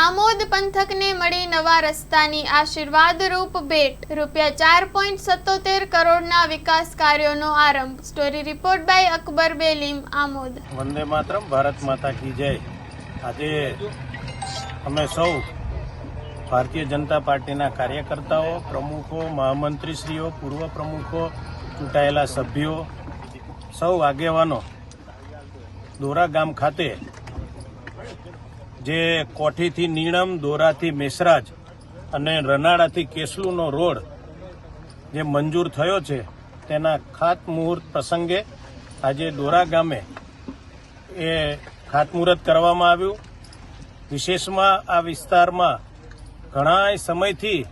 આમોદ પંથકને મળી નવા રસ્તાની આશીર્વાદરૂપ ભેટ. રૂપિયા ચાર પોઈન્ટ સત્તોતેર કરોડના વિકાસ કાર્યોનો આરંભ. Story report by Akbar Belim, Amod. Vande Mataram, ભારત માતા કી જય. આજે અમે સૌ ભારતીય જનતા પાર્ટીના કાર્યકર્તાઓ, પ્રમુખો, મહામંત્રીશ્રીઓ, પૂર્વ પ્રમુખો, ચૂંટાયેલા સભ્યો, સૌ આગેવાનો દોરા ગામ ખાતે જે કોઠીથી નીણમ, દોરાથી મેસરાજ અને રનાળાથી કેસલુનો રોડ જે મંજૂર થયો છે, તેના ખાતમુહૂર્ત પ્રસંગે આજે દોરા ગામે એ ખાતમુહૂર્ત કરવામાં આવ્યું. વિશેષમાં આ વિસ્તારમાં ઘણા સમયથી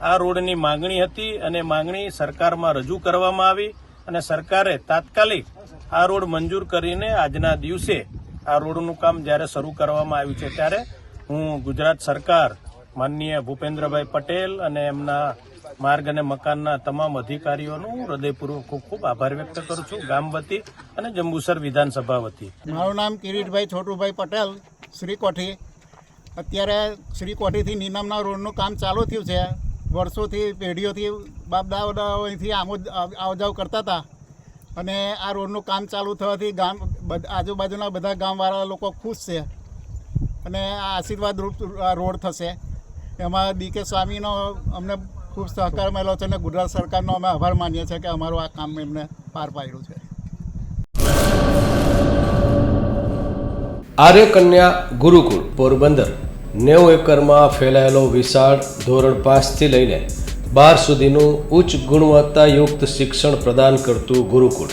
આ રોડની માંગણી હતી અને માંગણી સરકારમાં રજૂ કરવામાં આવી અને સરકારે તાત્કાલિક આ રોડ મંજૂર કરીને આજના દિવસે આ રોડનું કામ જ્યારે શરૂ કરવામાં આવ્યું છે ત્યારે હું ગુજરાત સરકાર, માનનીય ભૂપેન્દ્રભાઈ પટેલ અને એમના માર્ગ અને મકાનના તમામ અધિકારીઓનો હૃદયપૂર્વક ખૂબ ખૂબ આભાર વ્યક્ત કરું છું. ગામ વતી અને જંબુસર વિધાનસભા વતી. મારું નામ કિરીટભાઈ છોટુભાઈ પટેલ, શ્રી કોઠી. અત્યારે શ્રી કોઠીથી નીનામના રોડનું કામ ચાલુ થયું છે. વર્ષોથી, પેઢીઓથી બાપ દાદાઓથી આમોદ આવજાવ કરતા હતા. અને આ રોડનું કામ ચાલુ થવાથી ગામ આજુબાજુના બધા ગામવાળા લોકો ખુશ છે અને આ આશીર્વાદ રોડ થશે. એમાં ડીકે સ્વામીનો અમને ખૂબ સહકાર મળ્યો છે અને ગુજરાત સરકારનો અમે આભાર માનીએ છીએ કે અમારું આ કામ એમને પાર પાડ્યું છે. આર્યકન્યા ગુરુકુળ પોરબંદર, નેવું એકરમાં ફેલાયેલો વિશાળ ધોરણ પાંચથી લઈને બાર સુધીનું ઉચ્ચ ગુણવત્તાયુક્ત શિક્ષણ પ્રદાન કરતું ગુરુકુળ.